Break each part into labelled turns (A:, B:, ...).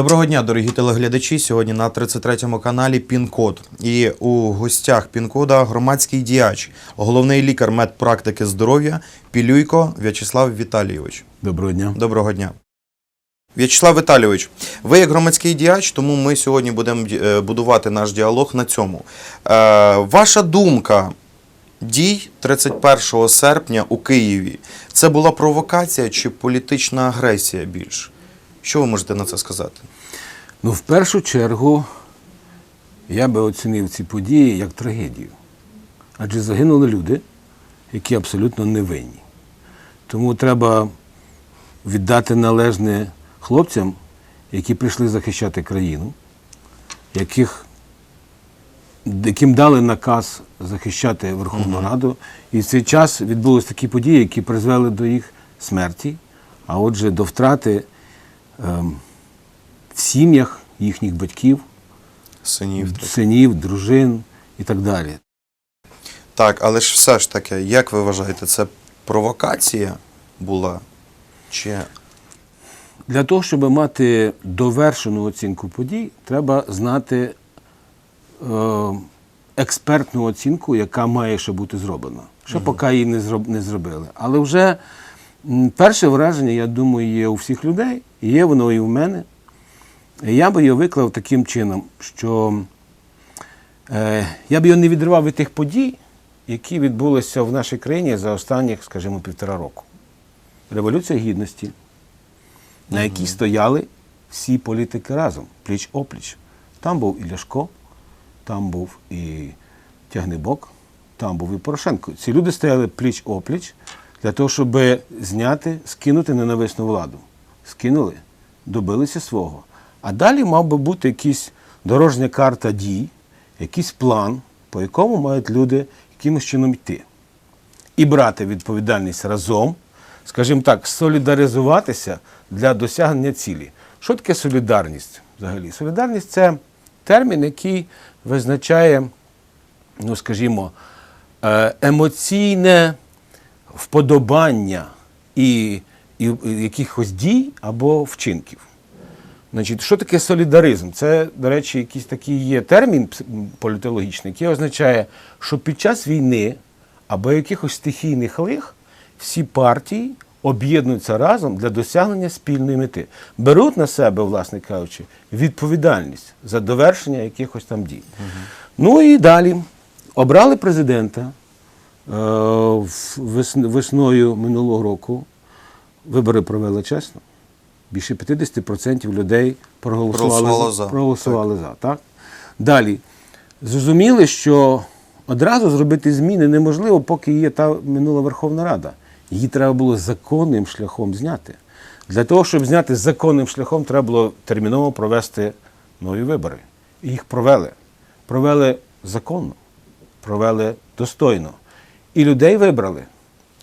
A: Доброго дня, дорогі телеглядачі. Сьогодні на 33-му каналі Пін-Код. І у гостях Пін-Кода громадський діяч, головний лікар медпрактики здоров'я Пілюйко В'ячеслав Віталійович.
B: Доброго дня.
A: Доброго дня. В'ячеслав Віталійович, ви як громадський діяч, тому ми сьогодні будемо е, будувати наш діалог на цьому. Е, ваша думка дій 31 серпня у Києві це була провокація чи політична агресія більш? Що ви можете на це сказати?
B: Ну, в першу чергу, я би оцінив ці події як трагедію. Адже загинули люди, які абсолютно невинні. Тому треба віддати належне хлопцям, які прийшли захищати країну, яких, яким дали наказ захищати Верховну Раду. І в цей час відбулися такі події, які призвели до їх смерті, а отже, до втрати в сім'ях їхніх батьків,
A: Синів.
B: синів, дружин і так далі.
A: Так, але ж все ж таки, як ви вважаєте, це провокація була? Чи
B: Для того, щоб мати довершену оцінку подій, треба знати е, експертну оцінку, яка має ще бути зроблена. Ще поки її не, зроб, не зробили. Але вже перше враження, я думаю, є у всіх людей, є воно і в мене. Я би його виклав таким чином, що е, я б його не відривав від тих подій, які відбулися в нашій країні за останніх, скажімо, півтора року. Революція гідності, на якій стояли всі політики разом, пліч опліч. Там був і Ляшко, там був і Тягнебок, там був і Порошенко. Ці люди стояли пліч опліч для того, щоб зняти, скинути ненависну владу. Скинули, добилися свого. А далі мав би бути якась дорожня карта дій, якийсь план, по якому мають люди якимось чином йти і брати відповідальність разом, скажімо так, солідаризуватися для досягнення цілі. Що таке солідарність взагалі? Солідарність це термін, який визначає, ну скажімо, е, емоційне вподобання і, і, і якихось дій або вчинків. Значить, що таке солідаризм? Це, до речі, якийсь такий є термін політологічний, який означає, що під час війни або якихось стихійних лих всі партії об'єднуються разом для досягнення спільної мети, беруть на себе, власне кажучи, відповідальність за довершення якихось там дій. Ну і далі обрали президента весною минулого року. Вибори провели чесно. Більше 50% людей проголосували, за. Проголосували за так? Далі. Зрозуміли, що одразу зробити зміни неможливо, поки є та минула Верховна Рада. Її треба було законним шляхом зняти. Для того, щоб зняти законним шляхом, треба було терміново провести нові вибори. І їх провели. Провели законно, провели достойно. І людей вибрали.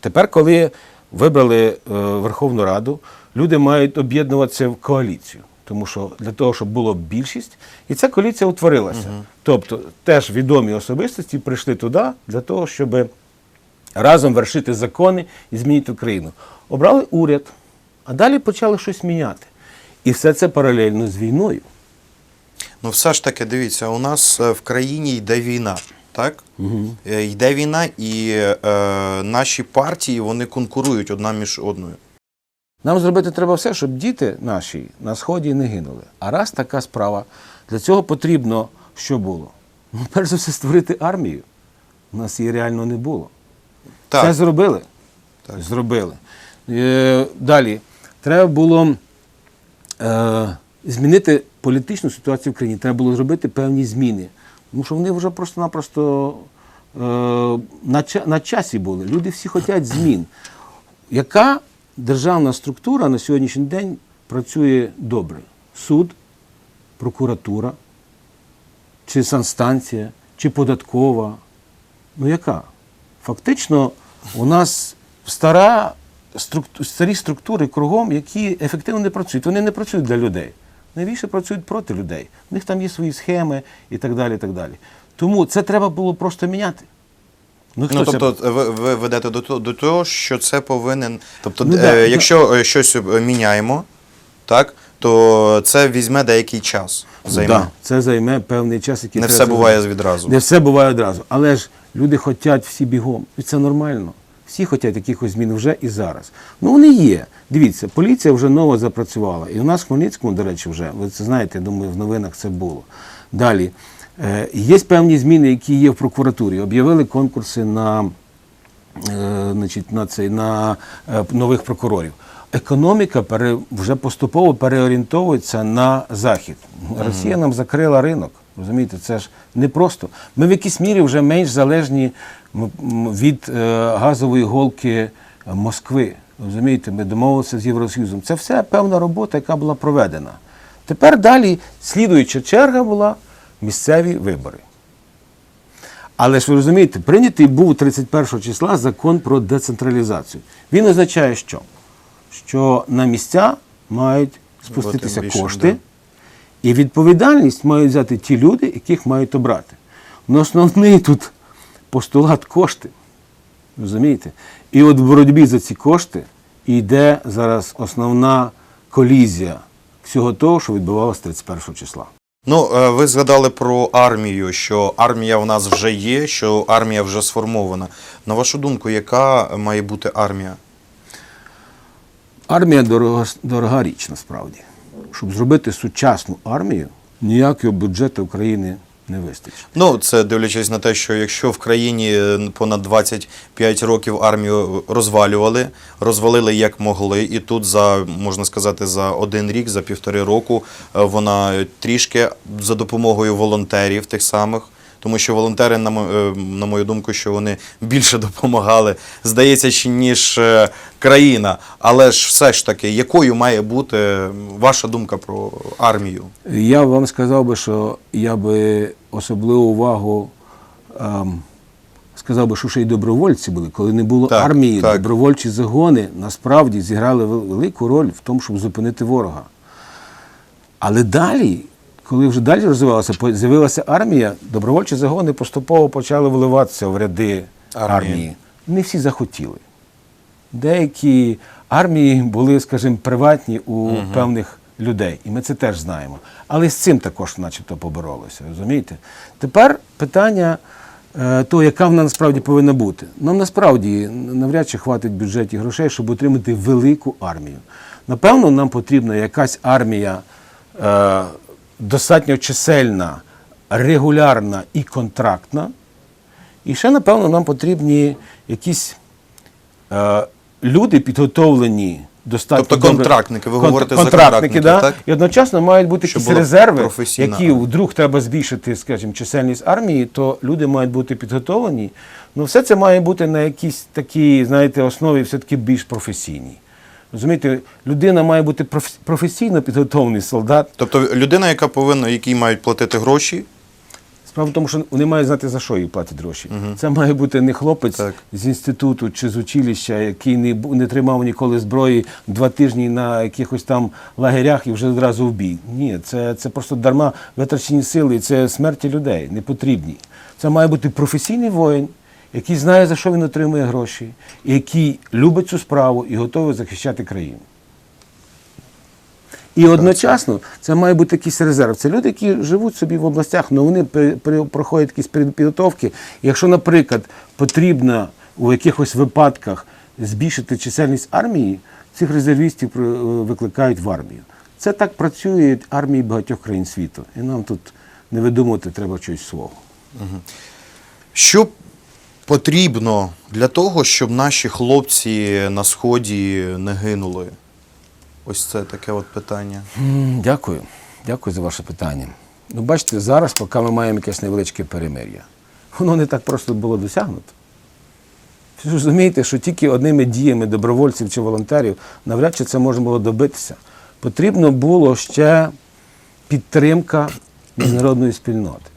B: Тепер, коли вибрали е, Верховну Раду, люди мають об'єднуватися в коаліцію. Тому що для того, щоб було більшість, і ця коаліція утворилася. Тобто теж відомі особистості прийшли туди для того, щоб разом вершити закони і змінити Україну. Обрали уряд, а далі почали щось міняти. І все це паралельно з війною.
A: ну все ж таки, дивіться, у нас е, в країні йде війна, так? Е, Йде війна, і е, наші партії вони конкурують одна між одною.
B: Нам зробити треба все, щоб діти наші на сході не гинули. А раз така справа, для цього потрібно, що було? Ну, перш за все, створити армію. У нас її реально не було.
A: Так.
B: Це зробили.
A: Так.
B: Зробили. Е, далі. Треба було е, змінити політичну ситуацію в країні. Треба було зробити певні зміни. Тому що вони вже просто-напросто е, на, на часі були. Люди всі хочуть змін. Яка державна структура на сьогоднішній день працює добре? Суд, прокуратура, чи санстанція, чи податкова? Ну яка? Фактично, у нас стара, структу- старі структури кругом, які ефективно не працюють. Вони не працюють для людей. Найбільше працюють проти людей. У них там є свої схеми і так далі. І так далі. Тому це треба було просто міняти. Ну,
A: Ну,
B: це-
A: тобто, ви, ви ведете до того, до того, що це повинен. Тобто,
B: Ну,
A: е,
B: да,
A: якщо е, щось е, міняємо, так, то це візьме деякий час. Займе.
B: Да, це займе певний час, який
A: Не все буває відразу.
B: Не все буває одразу. Але ж люди хочуть всі бігом. І це нормально. Всі хочуть якихось змін вже і зараз. Ну вони є. Дивіться, поліція вже ново запрацювала. І у нас в Хмельницькому, до речі, вже, ви це знаєте, я думаю, в новинах це було. Далі. Е, є певні зміни, які є в прокуратурі. Об'явили конкурси на, е, значить, на, цей, на е, нових прокурорів. Економіка пере, вже поступово переорієнтовується на захід. Росія нам закрила ринок. Розумієте, це ж не просто. Ми в якійсь мірі вже менш залежні від е, газової голки Москви. Розумієте, ми домовилися з Євросоюзом. Це все певна робота, яка була проведена. Тепер далі слідуюча черга була місцеві вибори. Але ж ви розумієте, прийнятий був 31 числа закон про децентралізацію. Він означає, що? Що на місця мають спуститися кошти. І відповідальність мають взяти ті люди, яких мають обрати. Ну, основний тут постулат кошти. Розумієте? І от в боротьбі за ці кошти йде зараз основна колізія всього того, що відбувалося 31 числа.
A: Ну, е, ви згадали про армію, що армія в нас вже є, що армія вже сформована. На вашу думку, яка має бути армія?
B: Армія дорога, дорога річ насправді. Щоб зробити сучасну армію, ніякого бюджету України не вистачить.
A: Ну, це дивлячись на те, що якщо в країні е, понад 25 років армію розвалювали, розвалили як могли, і тут за можна сказати за один рік, за півтори року е, вона трішки за допомогою волонтерів тих самих. Тому що волонтери, на е, на мою думку, що вони більше допомагали, здається, ніж е, країна. Але ж все ж таки, якою має бути ваша думка про армію?
B: Я вам сказав би, що я би особливу увагу ем, сказав би, що ще й добровольці були. Коли не було
A: Так,
B: армії,
A: так.
B: добровольчі загони насправді зіграли велику роль в тому, щоб зупинити ворога. Але далі, коли вже далі розвивалася, з'явилася армія, добровольчі загони поступово почали вливатися в ряди
A: Армії.
B: армії. Не всі захотіли. Деякі армії були, скажімо, приватні у певних людей, і ми це теж знаємо. Але з цим також, начебто, поборолися. Розумієте? Тепер питання е, того, яка вона насправді повинна бути. Нам насправді навряд чи хватить в бюджеті грошей, щоб отримати велику армію. Напевно, нам потрібна якась армія е, достатньо чисельна, регулярна і контрактна. І ще, напевно, нам потрібні якісь е, люди підготовлені достатньо.
A: Тобто
B: добре-
A: контрактники, ви
B: Контр-
A: говорите за
B: контрактники, да?
A: так?
B: І одночасно мають бути
A: Щоб
B: якісь резерви, які вдруг треба збільшити, скажімо, чисельність армії, то люди мають бути підготовлені. Ну, все це має бути на якійсь такій, знаєте, основі все-таки більш професійній. Розумієте, людина має бути проф- професійно підготовлений солдат.
A: Тобто людина, яка повинна, якій мають платити гроші,
B: Справа в тому, що вони мають знати, за що їй платять гроші. Це має бути не хлопець
A: Так.
B: з інституту чи з училища, який не, не тримав ніколи зброї два тижні на якихось там лагерях і вже одразу в бій. Ні, це, це просто дарма витрачені сили, це смерті людей, не потрібні. Це має бути професійний воїн, який знає, за що він отримує гроші, який любить цю справу і готовий захищати країну. І одночасно це має бути якийсь резерв. Це люди, які живуть собі в областях, але вони при- при- проходять якісь підготовки. Якщо, наприклад, потрібно у якихось випадках збільшити чисельність армії, цих резервістів е, викликають в армію. Це так працює армії багатьох країн світу. І нам тут не видумувати треба чогось свого.
A: що потрібно для того, щоб наші хлопці на сході не гинули? Ось це таке от питання.
B: Дякую. Дякую за ваше питання. Ну, бачите, зараз, поки ми маємо якесь невеличке перемир'я, воно не так просто було досягнуто. Ви розумієте, що тільки одними діями добровольців чи волонтерів навряд чи це можна було добитися. Потрібно було ще підтримка міжнародної спільноти.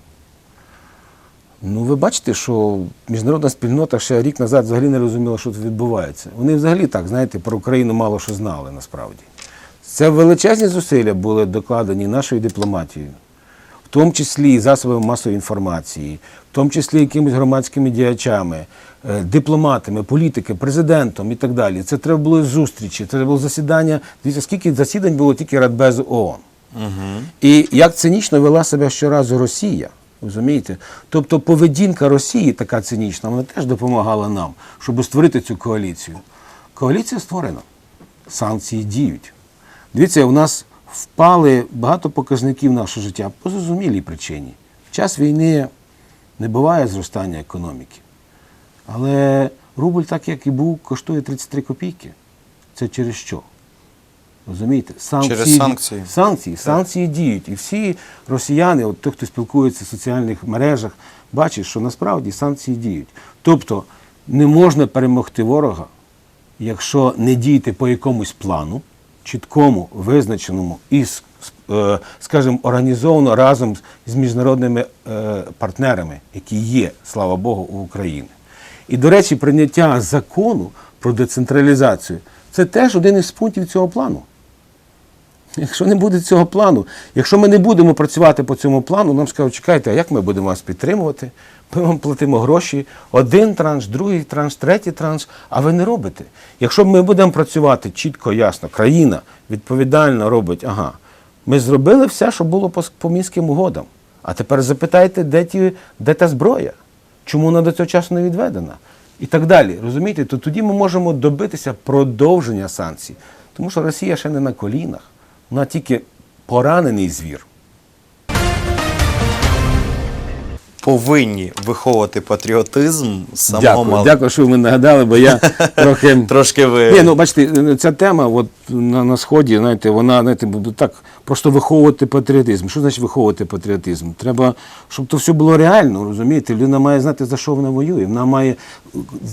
B: Ну, ви бачите, що міжнародна спільнота ще рік назад взагалі не розуміла, що тут відбувається. Вони взагалі так, знаєте, про Україну мало що знали насправді. Це величезні зусилля були докладені нашою дипломатією. В тому числі і засобами масової інформації, в тому числі якимись громадськими діячами, е, дипломатами, політиками, президентом і так далі. Це треба було зустрічі, це було засідання. Дивіться, скільки засідань було тільки Радбезу ООН. І як цинічно вела себе щоразу Росія. Розумієте? Тобто поведінка Росії така цинічна, вона теж допомагала нам, щоб створити цю коаліцію. Коаліція створена. Санкції діють. Дивіться, у нас впали багато показників нашого життя по зрозумілій причині. В час війни не буває зростання економіки. Але рубль, так як і був, коштує 33 копійки. Це через що? Розумієте? Санкції,
A: Через санкції.
B: Санкції, санкції діють. І всі росіяни, от ті, хто спілкується в соціальних мережах, бачать, що насправді санкції діють. Тобто не можна перемогти ворога, якщо не діяти по якомусь плану, чіткому, визначеному і, е, скажімо, організовано разом з міжнародними е, партнерами, які є, слава Богу, у України. І, до речі, прийняття закону про децентралізацію це теж один із пунктів цього плану. Якщо не буде цього плану, якщо ми не будемо працювати по цьому плану, нам скажуть, чекайте, а як ми будемо вас підтримувати? Ми вам платимо гроші, один транш, другий транш, третій транш, а ви не робите. Якщо ми будемо працювати чітко, ясно, країна відповідально робить, ага, ми зробили все, що було по, по мінським угодам. А тепер запитайте, де, ті, де та зброя? Чому вона до цього часу не відведена? І так далі. Розумієте, то тоді ми можемо добитися продовження санкцій. Тому що Росія ще не на колінах, вона тільки поранений звір.
A: Повинні виховувати патріотизм самого
B: Дякую,
A: малого.
B: дякую, що ви нагадали, бо я трохи.
A: Трошки ви.
B: Ні, ну бачите, ця тема от, на, на Сході, знаєте, вона знаєте, буде так просто виховувати патріотизм. Що значить виховувати патріотизм? Треба, щоб то все було реально, розумієте? Людина має знати, за що вона воює. Вона має.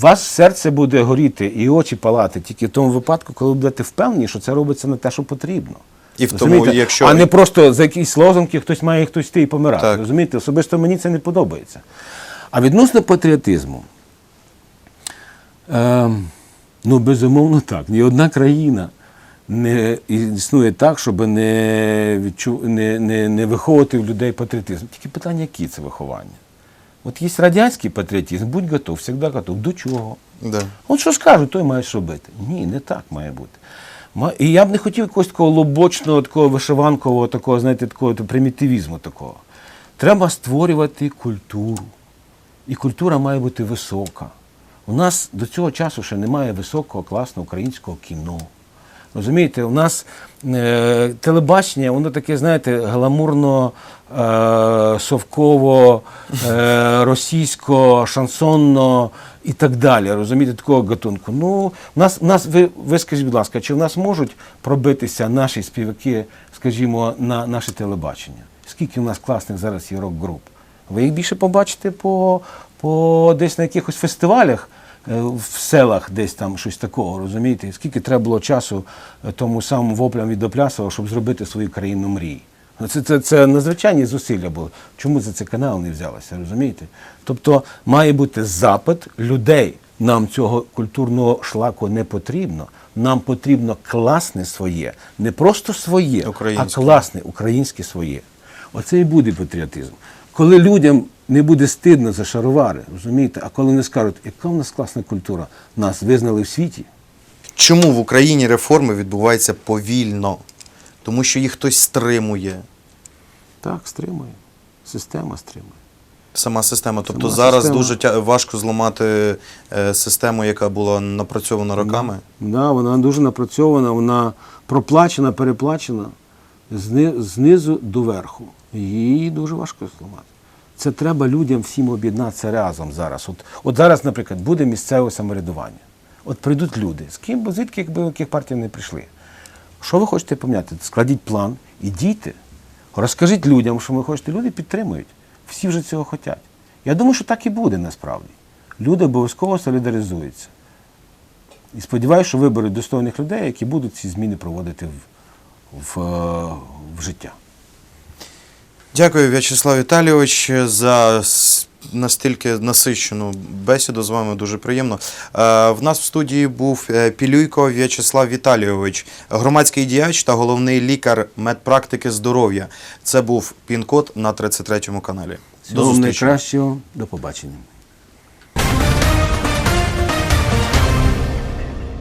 B: Вас серце буде горіти і очі палати тільки в тому випадку, коли ви будете впевнені, що це робиться не те, що потрібно.
A: І в тому, якщо-
B: А не просто за якісь лозунги хтось має хтось йти і помирати.
A: Так.
B: Розумієте? Особисто мені це не подобається. А відносно патріотизму, Е, ну, безумовно, так. Ні одна країна не існує так, щоб не, відчу... не, не, не виховувати в людей патріотизм. Тільки питання, який це виховання? От є радянський патріотизм, будь готов, завжди готов. До чого?
A: Да.
B: От що скажуть, то й маєш робити. Ні, не так має бути. І я б не хотів якогось такого лобочного, такого вишиванкового, такого, знаєте, такого примітивізму такого. Треба створювати культуру. І культура має бути висока. У нас до цього часу ще немає високого класного українського кіно. Розумієте, у нас е, телебачення, воно таке, знаєте, гламурно, е, совково, е, російсько, шансонно і так далі. Розумієте, такого гатунку. Ну, в нас, в нас ви, ви скажіть, будь ласка, чи в нас можуть пробитися наші співаки, скажімо, на наше телебачення? Скільки в нас класних зараз є рок-груп? Ви їх більше побачите по, по десь на якихось фестивалях в селах, десь там щось такого, розумієте? Скільки треба було часу е, тому самому воплям від Доплясова, щоб зробити свою країну мрій. Ну, Це, це, це надзвичайні зусилля були. Чому за це канал не взялося, розумієте? Тобто має бути запит людей. Нам цього культурного шлаку не потрібно. Нам потрібно класне своє, не просто своє, а класне українське своє. Оце і буде патріотизм. Коли людям не буде стидно за шаровари, розумієте, а коли вони скажуть, яка в нас класна культура, нас визнали в світі.
A: Чому в Україні реформи відбуваються повільно? Тому що їх хтось стримує.
B: Так, стримує. Система стримує.
A: Сама система. Тобто
B: Сама
A: зараз
B: система.
A: дуже тя- важко зламати е, систему, яка була напрацьована роками.
B: Да, вона дуже напрацьована, вона проплачена, переплачена знизу до верху. Її дуже важко зламати. Це треба людям всім об'єднатися разом зараз. От, от зараз, наприклад, буде місцеве самоврядування. От прийдуть люди, з ким, звідки якби яких партій не прийшли. Що ви хочете поміняти? Складіть план і дійте. Розкажіть людям, що ви хочете. Люди підтримують. Всі вже цього хочуть. Я думаю, що так і буде насправді. Люди обов'язково солідаризуються. І сподіваюся, що виберуть достойних людей, які будуть ці зміни проводити в, в, е, в життя.
A: Дякую, В'ячеслав Віталійович, за настільки насичену бесіду з вами. Дуже приємно. Е, в нас в студії був е, Пілюйко В'ячеслав Віталійович, громадський діяч та головний лікар медпрактики здоров'я. Це був пін-код на 33 му каналі. До зустрічі.
B: найкращого. До побачення.